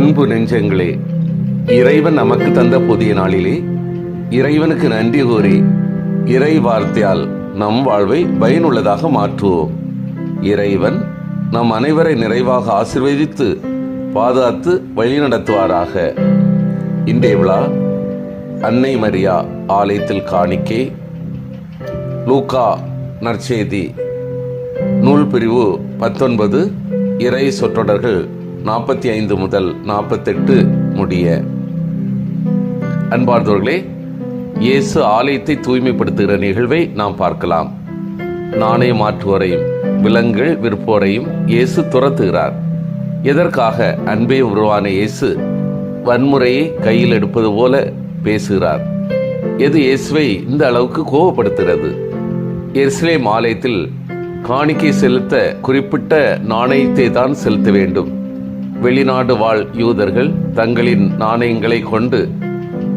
அன்பு நெஞ்சங்களே இறைவன் நமக்கு தந்த புதிய நாளிலே இறைவனுக்கு நன்றி கூறி இறை வார்த்தையால் நம் வாழ்வை பயனுள்ளதாக மாற்றுவோம். இறைவன் நம் அனைவரை நிறைவாக ஆசிர்வதித்து பாதுகாத்து வழிநடத்துவாராக. இன்றைய விழா அன்னை மரியா ஆலயத்தில் காணிக்கை லூகா நற்செய்தி நூல் பிரிவு பத்தொன்பது இறை சொற்றொடர்கள் நாற்பத்தி ஐந்து முதல் நாற்பத்தெட்டு முடிய. அன்பார்ந்தவர்களே இயேசு ஆலயத்தை தூய்மைப்படுத்துகிற நிகழ்வை நாம் பார்க்கலாம். நாணய மாற்றுவோரையும் விலங்குகள் விற்போரையும் இயேசு துரத்துகிறார். எதற்காக அன்பே உருவான இயேசு வன்முறையை கையில் எடுப்பது போல பேசுகிறார்? எது இயேசுவை இந்த அளவுக்கு கோபப்படுத்துகிறது? எருசலேம் ஆலயத்தில் காணிக்கை செலுத்த குறிப்பிட்ட நாணயத்தை தான் செலுத்த வேண்டும். வெளிநாடு வாழ் யூதர்கள் தங்களின் நாணயங்களை கொண்டு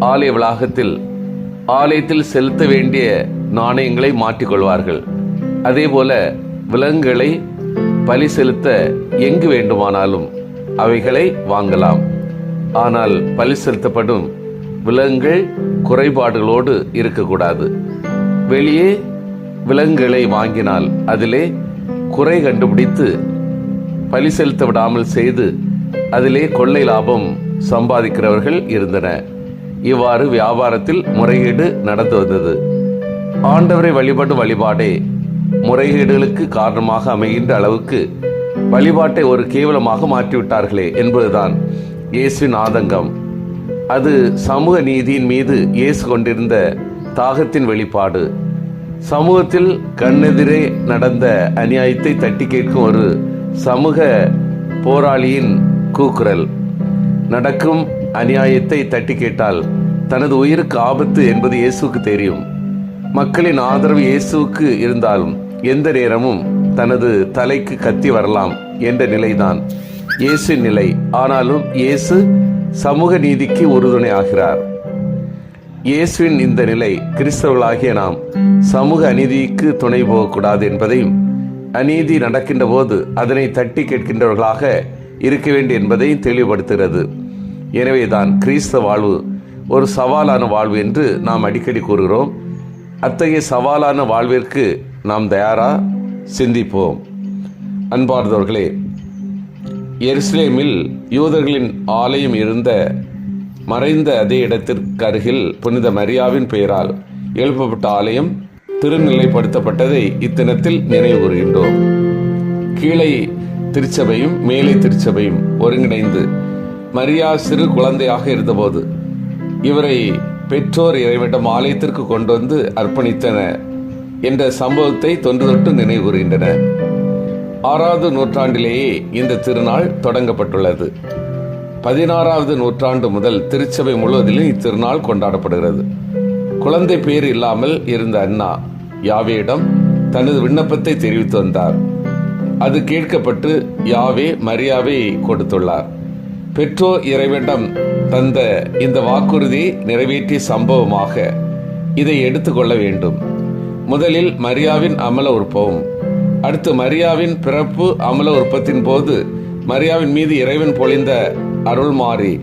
ஆலய வளாகத்தில் ஆலயத்தில் செலுத்த வேண்டிய நாணயங்களை மாற்றிக்கொள்வார்கள். அதேபோல விலங்குகளை பலி செலுத்த எங்கு வேண்டுமானாலும் அவைகளை வாங்கலாம். ஆனால் பலி செலுத்தப்படும் விலங்குகள் குறைபாடுகளோடு இருக்கக்கூடாது. வெளியே விலங்குகளை வாங்கினால் அதிலே குறை கண்டுபிடித்து பலி செலுத்த விடாமல் செய்து அதிலே கொள்ளை லாபம் சம்பாதிக்கிறவர்கள் இருந்தன. இவ்வாறு வியாபாரத்தில் முறைகேடு நடந்து வந்தது. ஆண்டவரை வழிபடும் வழிபாடே முறைகேடுகளுக்கு காரணமாக அமைகின்ற அளவுக்கு வழிபாட்டை ஒரு கேவலமாக மாற்றிவிட்டார்களே என்பதுதான் இயேசுவின் ஆதங்கம். அது சமூக நீதியின் மீது இயேசு கொண்டிருந்த தாகத்தின் வெளிப்பாடு. சமூகத்தில் கண்ணெதிரே நடந்த அநியாயத்தை தட்டி கேட்கும் ஒரு சமூக போராளியின் கூக்குரல். நடக்கும் அநியாயத்தை தட்டி கேட்டால் தனது உயிருக்கு ஆபத்து என்பது இயேசுவுக்கு தெரியும். மக்களின் ஆதரவு இயேசுவுக்கு இருந்தாலும் எந்த நேரமும் தனது தலைக்கு கத்தி வரலாம் என்ற நிலைதான். இயேசுவின் நிலை. ஆனாலும் இயேசு சமூக நீதிக்கு உறுதுணை ஆகிறார். இயேசுவின் இந்த நிலை கிறிஸ்தவர்களாகிய நாம் சமூக அநீதிக்கு துணை போகக்கூடாது என்பதையும் அநீதி நடக்கின்ற போது அதனை தட்டி கேட்கின்றவர்களாக இருக்க வேண்டும் என்பதை தெளிவுபடுத்துகிறது. எனவேதான் கிறிஸ்த வாழ்வு ஒரு சவாலான வாழ்வு என்று நாம் அடிக்கடி கூறுகிறோம். அத்தகைய சவாலான வாழ்விற்கு நாம் தயாராக சிந்திப்போம். அன்பார்ந்தவர்களே எருசலேமில் யூதர்களின் ஆலயம் இருந்த மறைந்த அதே இடத்திற்கு அருகில் புனித மரியாவின் பெயரால் எழுப்பப்பட்ட ஆலயம் திருநிலைப்படுத்தப்பட்டதை இத்தினத்தில் நினைவு கூறுகின்றோம். கீழே திருச்சபையும் மேலே திருச்சபையும் ஒருங்கிணைந்து மரியா சிறு குழந்தையாக இருந்தபோது இவரை பெற்றோர் இறைவிடம் ஆலயத்திற்கு கொண்டு வந்து அர்ப்பணித்தன என்ற சம்பவத்தை தொன்று தொட்டு நினைவுகூறுகின்றன. ஆறாவது நூற்றாண்டிலேயே இந்த திருநாள் தொடங்கப்பட்டுள்ளது. பதினாறாவது நூற்றாண்டு முதல் திருச்சபை முழுவதிலும் இத்திருநாள் கொண்டாடப்படுகிறது. குழந்தை பேர் இல்லாமல் இருந்த அண்ணா யாவேடம் தனது விண்ணப்பத்தை தெரிவித்து வந்தார். அது கேட்கப்பட்டு யாவே மரியாவை கொடுத்துள்ளார். பெற்றோர் இறைவனிடம் தந்த இந்த வாக்குறுதியை நிறைவேற்றிய சம்பவமாக இதை எடுத்துக்கொள்ள வேண்டும். முதலில் மரியாவின் அமல உற்பவம் அடுத்து மரியாவின் பிறப்பு அமல உற்பத்தின் போது மரியாவின் மீது இறைவன் பொழிந்த அருள் மாறி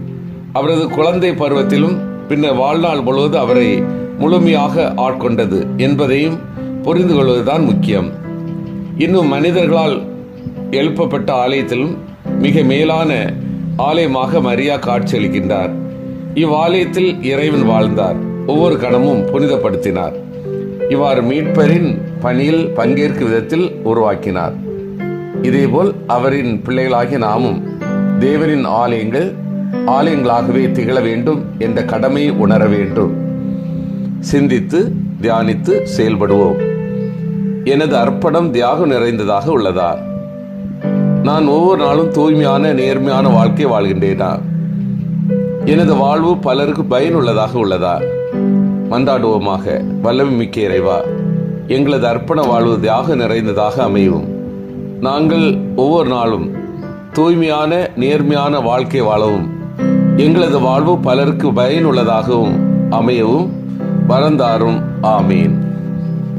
அவரது குழந்தை பருவத்திலும் பின்னர் வாழ்நாள் முழுவது அவரை முழுமையாக ஆட்கொண்டது என்பதையும் புரிந்து கொள்வதுதான் முக்கியம். இன்னும் மனிதர்களால் எழுப்பப்பட்ட ஆலயத்திலும் மிக மேலான ஆலயமாக மரியா காட்சியளிக்கின்றார். இவ்வாலயத்தில் இறைவன் வாழ்ந்தார். ஒவ்வொரு கணமும் புனிதப்படுத்தினார். இவ்வாறு மீட்பரின் பணியில் பங்கேற்கும் விதத்தில் உருவாக்கினார். இதேபோல் அவரின் பிள்ளைகளாகிய நாமும் தேவனின் ஆலயங்கள் ஆலயங்களாகவே திகழ வேண்டும் என்ற கடமையை உணர வேண்டும். சிந்தித்து தியானித்து செயல்படுவோம். எனது அர்ப்பணம் தியாகம் நிறைந்ததாக உள்ளதா? நான் ஒவ்வொரு நாளும் தூய்மையான நேர்மையான வாழ்க்கை வாழ்கின்றேனா? எனது வாழ்வு பலருக்கு பயனுள்ளதாக உள்ளதா? மன்றாடுவோமாக வல்லமை மிக்க இறைவா எங்களது அர்ப்பண வாழ்வு தியாக நிறைந்ததாக அமையும். நாங்கள் ஒவ்வொரு நாளும் தூய்மையான நேர்மையான வாழ்க்கை வாழவும் எங்களது வாழ்வு பலருக்கு பயனுள்ளதாகவும் அமையவும் வரந்தாரும் ஆமீன்.